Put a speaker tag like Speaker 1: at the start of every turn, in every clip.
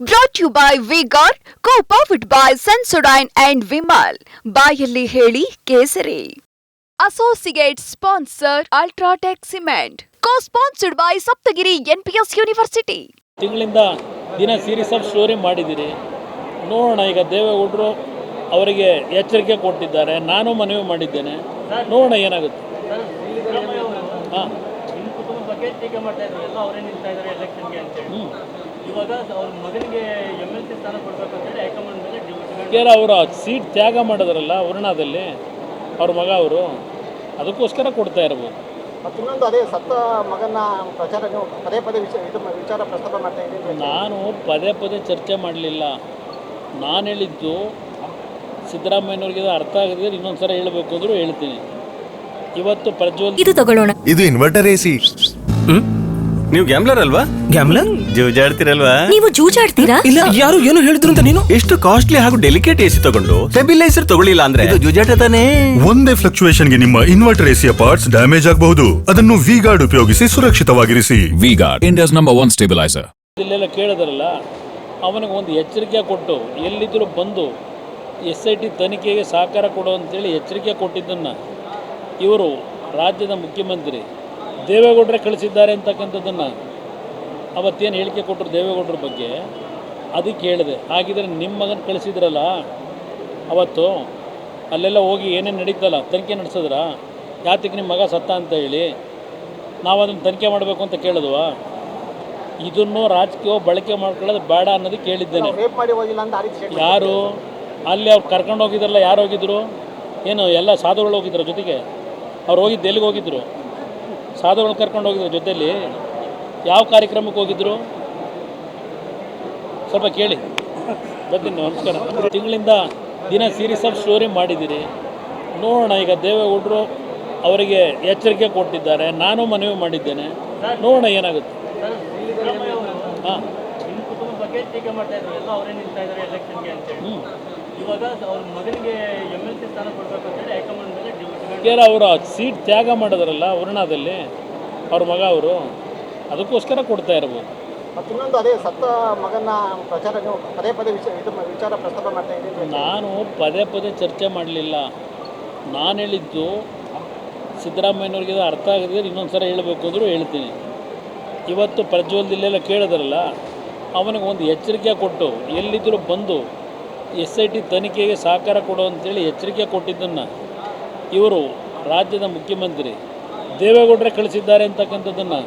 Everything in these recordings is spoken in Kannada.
Speaker 1: Brought you by Vigor co powered by Sensodyne and Vimal ಬಾಯಲ್ಲಿ ಹೇಳಿ ಕೇಸರಿ. Associate sponsor UltraTech cement co sponsored by Saptagiri NPS university
Speaker 2: ತಿಂಗಳಿಂದ ದಿನ ಸೀರೀಸ್ ಆಫ್ ಸ್ಟೋರಿ ಮಾಡಿದ್ದೀರಿ ನೋಡೋಣ ಈಗ ದೇವೇಗೌಡರು ಅವರಿಗೆ ಎಚ್ಚರಿಕೆ ಕೊಟ್ಟಿದ್ದಾರೆ. ನಾನು ಮನವಿ ಮಾಡಿದ್ದೇನೆ. ನೋಡೋಣ ಏನಾಗುತ್ತೆ. ಹಾಂ.
Speaker 3: ಎಲ್ಲ ಅವರೇ ಸಿ
Speaker 2: ಸೀಟ್ ತ್ಯಾಗ ಮಾಡಿದ್ರಲ್ಲ ವರುಣಾದಲ್ಲಿ ಅವ್ರ ಮಗ ಅವರು ಅದಕ್ಕೋಸ್ಕರ ಕೊಡ್ತಾ ಇರ್ಬೋದು.
Speaker 4: ಮತ್ತು ಇನ್ನೊಂದು ಅದೇ ಸತ್ತ ಮಗನ ಪ್ರಚಾರ ನೀವು ಪದೇ ಪದೇ ವಿಚಾರ ಇದು ವಿಚಾರ ಪ್ರಸ್ತಾಪ ಮಾಡ್ತಾ ಇದ್ದೀನಿ
Speaker 2: ನಾನು ಪದೇ ಪದೇ ಚರ್ಚೆ ಮಾಡಲಿಲ್ಲ. ನಾನು ಹೇಳಿದ್ದು ಸಿದ್ದರಾಮಯ್ಯನವ್ರಿಗೆ ಅರ್ಥ ಆಗದಿದ್ರೆ ಇನ್ನೊಂದು ಸಲ ಹೇಳಬೇಕು ಅಂದರೂ ಹೇಳ್ತೀನಿ. ಇವತ್ತು ಪ್ರಜ್ವಲ್
Speaker 5: ಇದು ತಗೊಳ್ಳೋಣ.
Speaker 6: ಇದು ಇನ್ವರ್ಟರ್ ಎಸಿ
Speaker 7: ನೀವು ಗ್ಯಾಮ್ಲರ್ ಅಲ್ವಾ?
Speaker 8: ಗ್ಯಾಮ್ಲರ್
Speaker 7: ಜೂಜಾಡ್ತಿರಲ್ವಾ?
Speaker 5: ನೀವು ಜೂಜಾಡ್ತೀರಾ?
Speaker 8: ಇಲ್ಲ ಯಾರು ಏನು ಹೇಳಿದ್ರು ಅಂತ ನೀನು?
Speaker 7: ಎಷ್ಟು ಕಾಸ್ಟ್ಲಿ ಹಾಗೂ ಡೆಲಿಕೇಟ್ ಎಸಿ ತಗೊಂಡು ಸ್ಟೆಬಿಲೈಸರ್ ತಗೊಳ್ಳಿಲ್ಲ ಅಂದ್ರೆ? ಇದು ಜೂಜಾಟ ತಾನೇ.
Speaker 6: ಒಂದೇ ಫ್ಲಕ್ಚುಯೇಷನ್ಗೆ ನಿಮ್ಮ ಇನ್ವರ್ಟರ್ ಎಸಿಯ ಪಾರ್ಟ್ಸ್ ಡ್ಯಾಮೇಜ್ ಆಗಬಹುದು. ಅದನ್ನು ವಿ ಗಾರ್ಡ್ ಉಪಯೋಗಿಸಿ ಸುರಕ್ಷಿತವಾಗಿರಿಸಿ.
Speaker 9: V-Guard, India's number one stabilizer.
Speaker 2: ಇಲ್ಲೆಲ್ಲ ಕೇಳಿದ್ರಲ್ಲ ಅವನಿಗೆ ಒಂದು ಎಚ್ಚರಿಕೆ ಕೊಟ್ಟು ಎಲ್ಲಿದ್ದರೂ ಬಂದು ಎಸ್ ಐ ಟಿ ತನಿಖೆಗೆ ಸಹಕಾರ ಕೊಡು ಅಂತೇಳಿ ಎಚ್ಚರಿಕೆ ಕೊಟ್ಟಿದ್ದನ್ನು ಇವರು ರಾಜ್ಯದ ಮುಖ್ಯಮಂತ್ರಿ ದೇವೇಗೌಡರೇ ಕಳಿಸಿದ್ದಾರೆ ಅಂತಕ್ಕಂಥದ್ದನ್ನು ಅವತ್ತೇನು ಹೇಳಿಕೆ ಕೊಟ್ಟರು ದೇವೇಗೌಡರ ಬಗ್ಗೆ ಅದಕ್ಕೆ ಹೇಳಿದೆ ಹಾಗಿದ್ರೆ ನಿಮ್ಮ ಮಗನ ಕಳಿಸಿದ್ರಲ್ಲ ಅವತ್ತು ಅಲ್ಲೆಲ್ಲ ಹೋಗಿ ಏನೇನು ನಡೀತಲ್ಲ ತನಿಖೆ ನಡೆಸಿದ್ರ? ಯಾತಕ್ಕೆ ನಿಮ್ಮ ಮಗ ಸತ್ತ ಅಂತ ಹೇಳಿ ನಾವು ಅದನ್ನು ತನಿಖೆ ಮಾಡಬೇಕು ಅಂತ ಕೇಳಿದ್ವಾ? ಇದನ್ನು ರಾಜಕೀಯ ಬಳಕೆ ಮಾಡ್ಕೊಳ್ಳೋದು ಬೇಡ
Speaker 4: ಅನ್ನೋದು statement
Speaker 2: ಯಾರು? ಅಲ್ಲಿ ಅವ್ರು ಕರ್ಕೊಂಡು ಹೋಗಿದ್ರಲ್ಲ ಯಾರು ಹೋಗಿದ್ರು? ಏನು ಎಲ್ಲ ಸಾಧುಗಳು ಹೋಗಿದ್ರು ಜೊತೆಗೆ? ಅವ್ರು ಹೋಗಿದ್ದು ಎಲ್ಲಿಗೆ ಹೋಗಿದ್ರು? ಸಾಧುಗಳು ಕರ್ಕೊಂಡು ಹೋಗಿದ್ರು ಜೊತೆಯಲ್ಲಿ ಯಾವ ಕಾರ್ಯಕ್ರಮಕ್ಕೆ ಹೋಗಿದ್ರು? ಸ್ವಲ್ಪ ಕೇಳಿ. ಬರ್ತೀನಿ ನಮಸ್ಕಾರ. ತಿಂಗಳಿಂದ ದಿನ ಸೀರೀಸ್ ಆಫ್ ಸ್ಟೋರಿ ಮಾಡಿದ್ದೀರಿ. ನೋಡೋಣ ಈಗ ದೇವೇಗೌಡರು ಅವರಿಗೆ ಎಚ್ಚರಿಕೆ ಕೊಟ್ಟಿದ್ದಾರೆ. ನಾನು ಮನವಿ ಮಾಡಿದ್ದೇನೆ. ನೋಡೋಣ ಏನಾಗುತ್ತೆ. ಹಾಂ. ಹ್ಞೂ
Speaker 3: ಇವಾಗ ಅವ್ರ
Speaker 2: ಸೀಟ್ ತ್ಯಾಗ ಮಾಡಿದ್ರಲ್ಲ ವರುಣಾದಲ್ಲಿ ಅವ್ರ ಮಗ ಅವರು ಅದಕ್ಕೋಸ್ಕರ ಕೊಡ್ತಾ ಇರ್ಬೋದು.
Speaker 4: ಮತ್ತು ಇನ್ನೊಂದು ಅದೇ ಸತ್ತ ಮಗನ ಪ್ರಚಾರ ನೀವು ಪದೇ ಪದೇ ವಿಚಾರ ಇದು ವಿಚಾರ ಪ್ರಸ್ತಾಪ ಮಾಡ್ತಾ
Speaker 2: ನಾನು ಪದೇ ಪದೇ ಚರ್ಚೆ ಮಾಡಲಿಲ್ಲ. ನಾನು ಹೇಳಿದ್ದು ಸಿದ್ದರಾಮಯ್ಯನವ್ರಿಗೆ ಇದು ಅರ್ಥ ಆಗದಿದ್ರೆ ಇನ್ನೊಂದು ಸಲ ಹೇಳಬೇಕು ಅಂದರೂ ಹೇಳ್ತೀನಿ. ಇವತ್ತು ಪ್ರಜ್ವಲ್ ಇಲ್ಲೆಲ್ಲ ಕೇಳಿದ್ರಲ್ಲ ಅವನಿಗೆ ಒಂದು ಎಚ್ಚರಿಕೆ ಕೊಟ್ಟು ಎಲ್ಲಿದ್ದರೂ ಬಂದು ಎಸ್ ಐ ಟಿ ತನಿಖೆಗೆ ಸಹಕಾರ ಕೊಡು ಅಂತೇಳಿ ಎಚ್ಚರಿಕೆ ಕೊಟ್ಟಿದ್ದನ್ನು ಇವರು ರಾಜ್ಯದ ಮುಖ್ಯಮಂತ್ರಿ ದೇವೇಗೌಡರೇ ಕಳಿಸಿದ್ದಾರೆ ಅಂತಕ್ಕಂಥದ್ದನ್ನು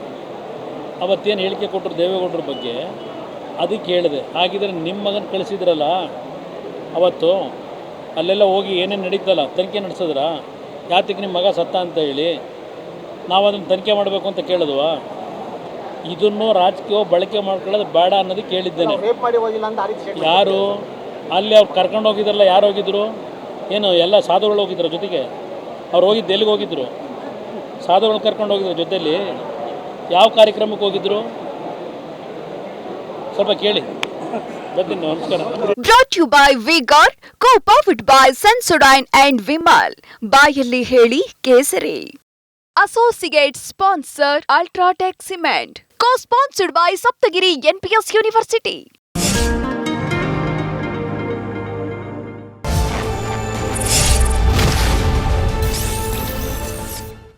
Speaker 2: ಅವತ್ತೇನು ಹೇಳಿಕೆ ಕೊಟ್ಟರು ದೇವೇಗೌಡರ ಬಗ್ಗೆ ಅದಕ್ಕೆ ಹೇಳಿದೆ. ಹಾಗಿದ್ರೆ ನಿಮ್ಮ ಮಗನ ಕಳಿಸಿದ್ರಲ್ಲ ಅವತ್ತು ಅಲ್ಲೆಲ್ಲ ಹೋಗಿ ಏನೇನು ನಡೀತಲ್ಲ ತನಿಖೆ ನಡೆಸಿದ್ರ? ಯಾತಕ್ಕೆ ನಿಮ್ಮ ಮಗ ಸತ್ತ ಅಂತ ಹೇಳಿ ನಾವು ಅದನ್ನು ತನಿಖೆ ಮಾಡಬೇಕು ಅಂತ ಕೇಳಿದ್ವಾ? ಇದನ್ನು ರಾಜಕೀಯ ಬಳಕೆ ಮಾಡ್ಕೊಳ್ಳೋದು ಬೇಡ
Speaker 4: ಅನ್ನೋದು statement
Speaker 2: ಯಾರು? ಅಲ್ಲಿ ಅವ್ರು ಕರ್ಕೊಂಡು ಹೋಗಿದ್ರಲ್ಲ ಯಾರು ಹೋಗಿದ್ರು? ಏನು ಎಲ್ಲ ಸಾಧುಗಳು ಹೋಗಿದ್ರು ಜೊತೆಗೆ? ಅವ್ರು ಹೋಗಿದ್ದು ಎಲ್ಲಿಗೆ ಹೋಗಿದ್ರು? ಸಾಧುಗಳು ಕರ್ಕೊಂಡು ಹೋಗಿದ್ರು ಜೊತೆಯಲ್ಲಿ? ಯಾವ ಕಾರ್ಯಕ್ರಮಕ್ಕೆ ಹೋಗಿದ್ರು? ಸ್ವಲ್ಪ ಕೇಳಿ. ನಮಸ್ಕಾರ.
Speaker 1: Brought you by Vigor co powered by Sensodyne and Vimal ಬಾಯಲ್ಲಿ ಹೇಳಿ ಕೇಸರಿ. Associate sponsor UltraTech cement co sponsored by Saptagiri NPS university